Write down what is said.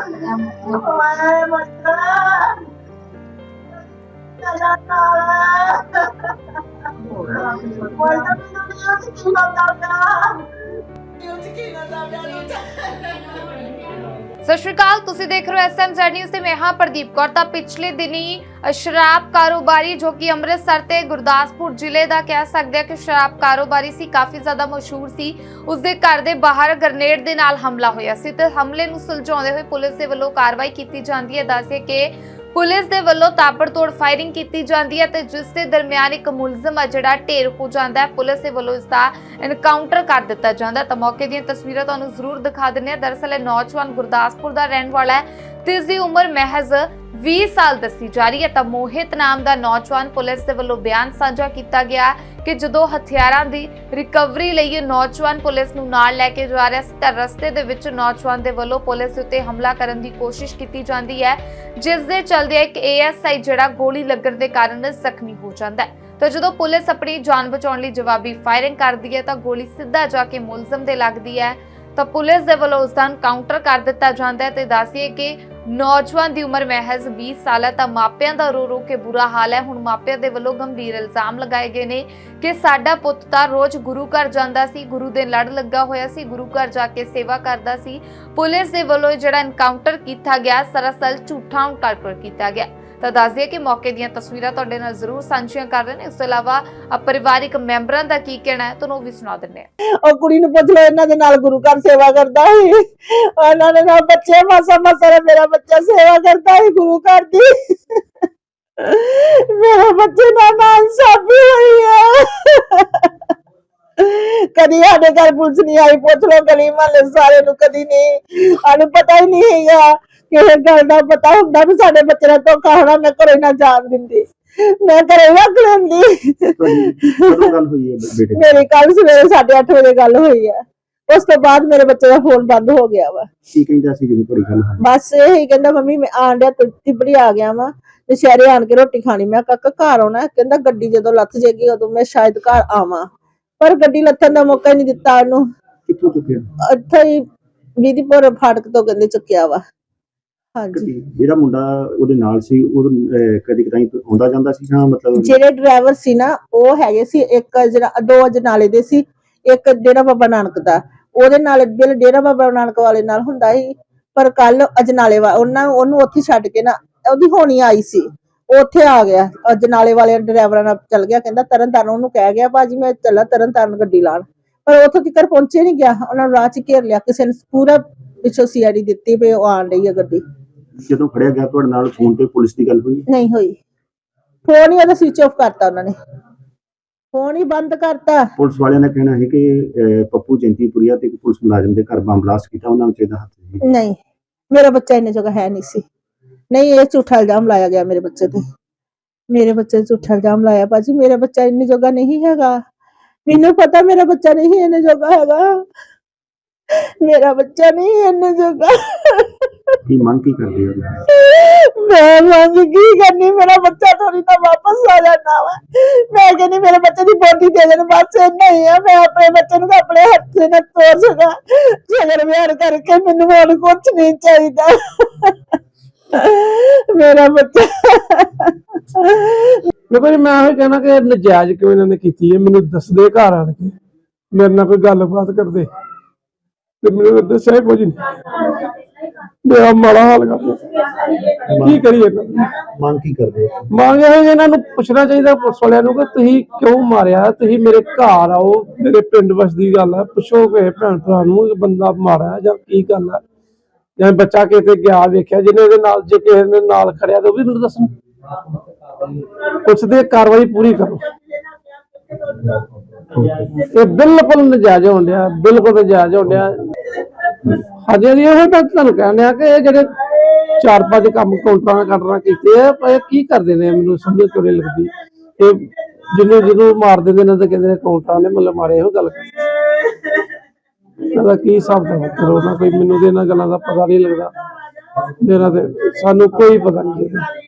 哎，我来，我来，大家，我有，的。ਸਤਿ ਸ਼੍ਰੀ ਅਕਾਲ, ਤੁਸੀਂ ਦੇਖ ਰਹੇ ਹੋ ਐਸਐਮਜ਼ੈਡ ਨਿਊਜ਼ ਤੇ ਮੈਂ ਹਾਂ ਪ੍ਰਦੀਪ ਕੌਰ। ਤਾਂ ਪਿਛਲੇ ਦਿਨੀ ਸ਼ਰਾਬ ਕਾਰੋਬਾਰੀ ਜੋ ਕਿ ਅੰਮ੍ਰਿਤਸਰ ਤੇ ਗੁਰਦਾਸਪੁਰ ਜ਼ਿਲ੍ਹੇ ਦਾ ਕਹਿ ਸਕਦੇ ਆ ਕਿ ਸ਼ਰਾਬ ਕਾਰੋਬਾਰੀ ਸੀ, ਕਾਫੀ ਜ਼ਿਆਦਾ ਮਸ਼ਹੂਰ ਸੀ। ਉਸਦੇ ਘਰ ਦੇ ਬਾਹਰ ਗ੍ਰਨੇਡ ਦੇ ਨਾਲ ਹਮਲਾ ਹੋਇਆ ਸੀ ਤੇ ਹਮਲੇ ਨੂੰ ਸੁਲਝਾਉਂਦੇ ਹੋਏ ਪੁਲਿਸ ਦੇ ਵੱਲੋਂ ਕਾਰਵਾਈ ਕੀਤੀ ਜਾਂਦੀ ਹੈ। ਦੱਸਦੇ ਕਿ ਪੁਲਿਸ ਦੇ ਵੱਲੋਂ ਤਾਬੜਤੋੜ ਫਾਇਰਿੰਗ ਕੀਤੀ ਜਾਂਦੀ ਹੈ ਤੇ ਜਿਸ ਦੇ ਦਰਮਿਆਨ ਇੱਕ ਮੁਲਜ਼ਮ ਆ ਜਿਹੜਾ ਢੇਰ ਹੋ ਜਾਂਦਾ ਹੈ। ਪੁਲਿਸ ਦੇ ਵੱਲੋਂ ਇਸ ਦਾ ਐਨਕਾਊਂਟਰ ਕਰ ਦਿੱਤਾ ਜਾਂਦਾ ਤਾਂ ਮੌਕੇ ਦੀਆਂ ਤਸਵੀਰਾਂ ਤੁਹਾਨੂੰ ਜ਼ਰੂਰ ਦਿਖਾ ਦਿੰਨੇ ਆ ਦਰਅਸਲ ਇਹ ਨੌਜਵਾਨ ਗੁਰਦਾਸਪੁਰ ਦਾ ਰਹਿਣ ਵਾਲਾ ਹੈ ਤੇ ਇਸ ਦੀ ਉਮਰ ਮਹਿਜ਼ 20 ਸਾਲ ਦੱਸੀ ਜਾ ਰਹੀ ਹੈ, ਤਾਂ ਮੋਹਿਤ ਨਾਮ ਦਾ ਨੌਜਵਾਨ ਪੁਲਿਸ ਦੇ ਵੱਲੋਂ ਬਿਆਨ ਸਾਂਝਾ ਕੀਤਾ ਗਿਆ ਕਿ ਜਦੋਂ ਹਥਿਆਰਾਂ ਦੀ ਰਿਕਵਰੀ ਲਈ ਇਹ ਨੌਜਵਾਨ ਪੁਲਿਸ ਨੂੰ ਨਾਲ ਲੈ ਕੇ ਜਾ ਰਿਹਾ ਸੀ, ਤਾਂ ਰਸਤੇ ਦੇ ਵਿੱਚ ਨੌਜਵਾਨ ਦੇ ਵੱਲੋਂ ਪੁਲਿਸ ਉੱਤੇ ਹਮਲਾ ਕਰਨ ਦੀ ਕੋਸ਼ਿਸ਼ ਕੀਤੀ ਜਾਂਦੀ ਹੈ, ਜਿਸ ਦੇ ਚਲਦੇ ਇੱਕ ਏਐਸਆਈ ਜਿਹੜਾ ਗੋਲੀ ਲੱਗਣ ਦੇ ਕਾਰਨ ਜ਼ਖਮੀ ਹੋ ਜਾਂਦਾ ਹੈ। ਤਾਂ ਜਦੋਂ ਪੁਲਿਸ ਆਪਣੀ ਜਾਨ ਬਚਾਉਣ ਲਈ ਜਵਾਬੀ ਫਾਇਰਿੰਗ ਕਰਦੀ ਹੈ, ਤਾਂ ਗੋਲੀ ਸਿੱਧਾ ਜਾ ਕੇ ਮੁਲਜ਼ਮ ਦੇ ਲੱਗਦੀ ਹੈ। ਤਾਂ ਪੁਲਿਸ ਦੇ ਵੱਲੋਂ ਉਸ ਦਾ ਕਾਊਂਟਰ ਕਰ ਦਿੱਤਾ ਜਾਂਦਾ ਹੈ ਤੇ ਦੱਸੀਏ ਕਿ ਨੌਜਵਾਨ ਦੀ ਉਮਰ ਮਹਿਜ਼ 20 ਸਾਲ ਹੈ ਤਾਂ ਮਾਪਿਆਂ ਦਾ ਰੋ ਰੋ ਕੇ ਬੁਰਾ ਹਾਲ ਹੈ। ਹੁਣ ਮਾਪਿਆਂ ਦੇ ਵੱਲੋਂ ਗੰਭੀਰ ਇਲਜ਼ਾਮ ਲਗਾਏ ਗਏ ਨੇ ਕਿ ਸਾਡਾ ਪੁੱਤ ਤਾਂ ਰੋਜ਼ ਗੁਰੂ ਘਰ ਜਾਂਦਾ ਸੀ, ਗੁਰੂ ਦੇ ਲੜ ਲੱਗਾ ਹੋਇਆ ਸੀ, ਗੁਰੂ ਘਰ ਜਾ ਕੇ ਸੇਵਾ ਕਰਦਾ ਸੀ। ਪੁਲਿਸ ਦੇ ਵੱਲੋਂ ਜਿਹੜਾ ਐਨਕਾਊਂਟਰ ਕੀਤਾ ਗਿਆ ਸਰਾਸਲ ਝੂਠਾ ਐਨਕਾਊਂਟਰ ਕੀਤਾ ਗਿਆ। ਤਾਂ ਦੱਸ ਦਈਏ ਕਿ ਮੌਕੇ ਦੀਆਂ ਤਸਵੀਰਾਂ ਤੁਹਾਡੇ ਨਾਲ ਜ਼ਰੂਰ ਸਾਂਝੀਆਂ ਕਰ ਰਹੇ ਨੇ। ਇਸ ਤੋਂ ਇਲਾਵਾ ਪਰਿਵਾਰਿਕ ਮੈਂਬਰਾਂ ਦਾ ਕੀ ਕਹਿਣਾ ਹੈ, ਤੁਹਾਨੂੰ ਉਹ ਵੀ ਸੁਣਾ ਦਿੰਦੇ ਹਾਂ। ਉਹ ਕੁੜੀ ਨੂੰ ਪੁੱਛ ਲਓ, ਇਹਨਾਂ ਦੇ ਨਾਲ ਗੁਰੂ ਘਰ ਸੇਵਾ ਕਰਦਾ ਸੀ। ਉਹਨਾਂ ਦੇ ਨਾਲ ਬੱਚੇ ਮਾਸਾ ਮਾਸਾ ਮੇਰਾ ਬੱਚਾ ਸੇਵਾ ਕਰਦਾ ਸੀ ਗੁਰੂ ਘਰ ਦੀ। ਮੇਰੇ ਬੱਚੇ ਦਾ ਨਾਮ ਸਾਬੀ ਹੋਈ ਹੈ ਕਦੀ ਸਾਡੇ ਘਰ ਪੁਲਿਸ ਨਹੀਂ ਆਈ, ਪੁੱਛ ਲੋ ਗਲੀ ਮਹੱਲੇ ਸਾਰੇ ਨੂੰ ਕਦੀ ਨਹੀਂ। ਸਾਨੂੰ ਪਤਾ ਹੀ ਨਹੀਂ ਹੈਗਾ। ਕਿਸੇ ਗੱਲ ਦਾ ਪਤਾ ਹੁੰਦਾ ਵੀ ਸਾਡੇ ਬੱਚੇ ਦਾ ਧੋਖਾ ਹੋਣਾ ਮੈਂ ਘਰੇ ਨਾ ਜਾਣ ਦਿੰਦੀ। ਮੈਂ ਘਰੇ ਰੱਖ ਲੈਂਦੀ। ਤੁਹਾਡੀ ਕਦੋਂ ਗੱਲ ਹੋਈ ਹੈ ਬ- ਬੇਟੇ ਦੀ? ਮੇਰੀ ਕੱਲ ਸਵੇਰੇ 8:30 ਵਜੇ ਗੱਲ ਹੋਈ ਆ ਉਸ ਤੋਂ ਬਾਅਦ ਮੇਰੇ ਬੱਚੇ ਦਾ ਫੋਨ ਬੰਦ ਹੋ ਗਿਆ ਵਾ। ਕੀ ਕਹਿੰਦਾ ਸੀ ਜਦੋਂ ਤੁਹਾਡੀ ਗੱਲ ਹੋਈ? ਬਸ ਇਹੀ ਕਹਿੰਦਾ ਮੰਮੀ ਮੈਂ ਆਣ ਡਿਆ ਤਿਬੜੀ ਆ ਗਿਆ ਵਾਂ। ਤੇ ਸ਼ਹਿਰੇ ਆਣ ਕੇ ਰੋਟੀ ਖਾਣੀ। ਮੈਂ ਕਿਹਾ ਕਾਕਾ ਘਰ ਆਉਣਾ ਕਹਿੰਦਾ ਗੱਡੀ ਜਦੋਂ ਲੱਥ ਜੇਗੀ ਉਦੋਂ ਮੈਂ ਸ਼ਾਇਦ ਘਰ ਆਵਾਂ। ਪਰ ਗੱਡੀ ਲੱਥਣ ਦਾ ਮੌਕਾ ਹੀ ਨਹੀਂ ਦਿੱਤਾ ਉਹਨੂੰ। ਕਿੱਥੋਂ ਚੁੱਕਿਆ? ਇੱਥੇ ਹੀ ਵੀਦੀਪੁਰ ਫਾਟਕ ਤੋਂ ਕਹਿੰਦੇ ਚੁੱਕਿਆ ਵਾ। ਹਾਂਜੀ। ਜਿਹੜਾ ਮੁੰਡਾ ਉਹਦੇ ਨਾਲ ਸੀ ਉਹ ਕਦੀ ਕਦਾਈ ਆਉਂਦਾ ਜਾਂਦਾ ਸੀ ਜਾਂ ਮਤਲਬ ਜਿਹੜੇ ਡਰਾਈਵਰ ਸੀ ਨਾ ਉਹ ਹੈਗੇ ਸੀ ਇੱਕ ਜਿਹੜਾ ਦੋ ਅਜਨਾਲੇ ਦੇ ਸੀ ਇੱਕ ਡੇਰਾ ਬਾਬਾ ਨਾਨਕ ਦਾ। ਉਹਦੇ ਨਾਲ ਬਿਲ ਡੇਰਾ ਬਾਬਾ ਨਾਨਕ ਵਾਲੇ ਨਾਲ ਹੁੰਦਾ ਸੀ ਪਰ ਕੱਲ ਅਜਨਾਲੇ ਵਾ ਉਹਨਾਂ ਉਹਨੂੰ ਉੱਥੇ ਛੱਡ ਕੇ ਨਾ ਉਹਦੀ ਹੋਣੀ ਆਈ ਸੀ। ਉਹ ਉੱਥੇ ਆ ਗਿਆ ਅਜਨਾਲੇ ਵਾਲੇ ਡਰਾਈਵਰਾਂ ਨਾਲ ਚੱਲ ਗਿਆ ਕਹਿੰਦਾ ਤਰਨ ਤਾਰਨ ਉਹਨੂੰ ਕਹਿ ਗਿਆ ਭਾਜੀ ਮੈਂ ਚੱਲਾ ਤਰਨ ਤਾਰਨ ਗੱਡੀ ਲਾਣ ਪਰ ਉੱਥੋਂ ਤੱਕ ਪਹੁੰਚੇ ਨਹੀਂ ਗਿਆ ਉਹਨਾਂ ਨੂੰ ਰਾਹ ਚ ਘੇਰ ਲਿਆ ਕਿਸੇ ਨੇ ਪੂਰਾ ਪਿੱਛੋਂ ਸੀਆਰੀ ਦਿੱਤੀ ਵੀ ਉਹ ਆਣ ਰਹੀ ਹੈ ਗੱਡੀ। ਜਦੋਂ ਫੜਿਆ ਗਿਆ ਤੁਹਾਡੇ ਨਾਲ ਫੋਨ ਤੇ ਪੁਲਿਸ ਦੀ ਗੱਲ ਹੋਈ? ਨਹੀਂ ਹੋਈ। ਫੋਨ ਹੀ ਉਹਦਾ ਸਵਿਚ ਆਫ ਕਰਤਾ ਉਹਨਾਂ ਨੇ। ਫੋਨ ਹੀ ਬੰਦ ਕਰਤਾ। ਪੁਲਿਸ ਵਾਲਿਆਂ ਦਾ ਕਹਿਣਾ ਹੈ ਕਿ ਅਹ, ਪੱਪੂ ਜੈਂਤੀਪੁਰੀਆ ਤੇ ਇੱਕ ਪੁਲਿਸ ਮੁਲਾਜ਼ਮ ਦੇ ਘਰ ਬੰਬ ਬਲਾਸਟ ਕੀਤਾ ਉਹਨਾਂ ਵਿੱਚ ਇਹਦਾ ਹੱਥ ਸੀ। ਨਹੀਂ ਮੇਰਾ ਬੱਚਾ ਇੰਨੇ ਜਗ੍ਹਾ ਹੈ ਨਹੀਂ ਸੀ। ਨਹੀਂ ਇਹ ਝੂਠਾ ਇਲਜ਼ਾਮ ਲਾਇਆ ਗਿਆ ਮੇਰੇ ਬੱਚੇ ਤੇ। ਮੇਰੇ ਬੱਚੇ ਤੇ ਝੂਠਾ ਇਲਜ਼ਾਮ ਲਾਇਆ। ਭਾਜੀ ਮੇਰਾ ਬੱਚਾ ਇੰਨੇ ਜਗ੍ਹਾ ਨਹੀਂ ਹੈਗਾ। ਮੈਨੂੰ ਪਤਾ ਮੇਰਾ ਬੱਚਾ ਨਹੀਂ ਇੰਨੇ ਜਗ੍ਹਾ ਹੈਗਾ। ਮੇਰਾ ਬੱਚਾ ਨਹੀਂ ਇੰਨੇ ਜਗ੍ਹਾ ਕੀ ਮੰਗ ਕੀ ਕਰਦੇ ਹੋ? ਮੈਂ ਮੰਗ ਕੀ ਕਰਨੀ? ਮੇਰਾ ਬੱਚਾ ਥੋੜੀ ਤਾਂ ਵਾਪਸ ਆ ਜਾਣਾ ਵਾ। ਮੈਂ ਕਹਿੰਦੀ ਮੇਰੇ ਬੱਚੇ ਦੀ ਬੋਡੀ ਦੇ ਦੇਣ ਬਸ ਇੰਨਾ ਹੀ ਆ। ਮੈਂ ਆਪਣੇ ਬੱਚੇ ਨੂੰ ਤਾਂ ਆਪਣੇ ਹੱਥ ਨਾਲ ਤੋਰ ਸਕਾਂ ਜਗਰ ਵਿਆਹ ਕਰਕੇ ਮੈਨੂੰ ਹੋਰ ਕੁਝ ਨਹੀਂ ਚਾਹੀਦਾ। ਮੇਰਾ ਬੱਚਾ। ਦੇਖੋ ਜੀ ਮੈਂ ਇਹ ਕਹਿਣਾ ਕਿ ਨਜਾਇਜ਼ ਕਿਉਂ ਇਹਨਾਂ ਨੇ ਕੀਤੀ ਹੈ? ਮੈਨੂੰ ਦੱਸਦੇ ਘਰ ਆਣ ਕੇ। ਮੇਰੇ ਨਾਲ ਕੋਈ ਗੱਲਬਾਤ ਕਰਦੇ। ਤੇ ਮੈਨੂੰ ਦੱਸਿਆ ਕੁਝ ਨਹੀਂ। ਮੇਰਾ ਮਾੜਾ ਹਾਲ ਕਰਦੇ ਕੀ ਕਰੀਏ? ਮੰਗ ਕੀ ਕਰਦੇ ਹੋ? ਮੰਗ ਇਹ ਹੈ ਇਹਨਾਂ ਨੂੰ ਪੁੱਛਣਾ ਚਾਹੀਦਾ ਪੁਲਿਸ ਵਾਲਿਆਂ ਨੂੰ ਕਿ ਤੁਸੀਂ ਕਿਉਂ ਮਾਰਿਆ? ਤੁਸੀਂ ਮੇਰੇ ਘਰ ਆਓ ਮੇਰੇ ਪਿੰਡ ਵਸਦੀ ਗੱਲ ਹੈ ਪੁੱਛੋ ਕਿ ਭੈਣ ਭਰਾ ਨੂੰ ਕਿ ਬੰਦਾ ਮਾਰਿਆ ਜਾਂ ਕੀ ਗੱਲ ਹੈ ਜਾਂ ਬੱਚਾ ਕਿਤੇ ਗਿਆ ਵੇਖਿਆ ਜਿਹਨੇ ਇਹਦੇ ਨਾਲ ਜੇ ਕਿਸੇ ਨੇ ਨਾਲ ਖੜਿਆ ਤਾਂ ਉਹ ਵੀ ਮੈਨੂੰ ਦੱਸਣ। ਪੁੱਛਦੇ ਕਾਰਵਾਈ ਪੂਰੀ ਕਰੋ। ਇਹ ਬਿਲਕੁਲ ਨਜਾਇਜ਼ ਹੋਣ ਡਿਆ ਬਿਲਕੁਲ ਨਜਾਇਜ਼ ਹੋਣ ਡਿਆ। ਹਾਂਜੀ ਹਾਂਜੀ ਇਹੋ ਤਾਂ ਤੁਹਾਨੂੰ ਕਹਿੰਦੇ ਆ ਕਿ ਇਹ ਜਿਹੜੇ ਚਾਰ ਪੰਜ ਕੰਮ ਕਾਊਂਟਰਾਂ ਨਾਲ ਕੀਤੇ ਆ, ਪਰ ਇਹ ਕੀ ਕਰਦੇ ਨੇ ਮੈਨੂੰ ਸਮਝ ਕਿਉਂ ਲੱਗਦੀ। ਇਹ ਜਿਹਨੂੰ ਜਿਹਨੂੰ ਮਾਰ ਦਿੰਦੇ ਨੇ ਤਾਂ ਕਹਿੰਦੇ ਨੇ ਕਾਊਂਟਰਾਂ ਨੇ ਮਤਲਬ ਮਾਰੇ, ਇਹੋ ਗੱਲ ਇਹਦਾ ਕੀ ਹਿਸਾਬ ਦਾ ਕਰੋ ਨਾ, ਕੋਈ ਮੈਨੂੰ ਤੇ ਇਹਨਾਂ ਗੱਲਾਂ ਦਾ ਪਤਾ ਨਹੀਂ ਲੱਗਦਾ। ਮੇਰਾ ਤੇ ਸਾਨੂੰ ਕੋਈ ਪਤਾ ਨਹੀਂ ਲੱਗਦਾ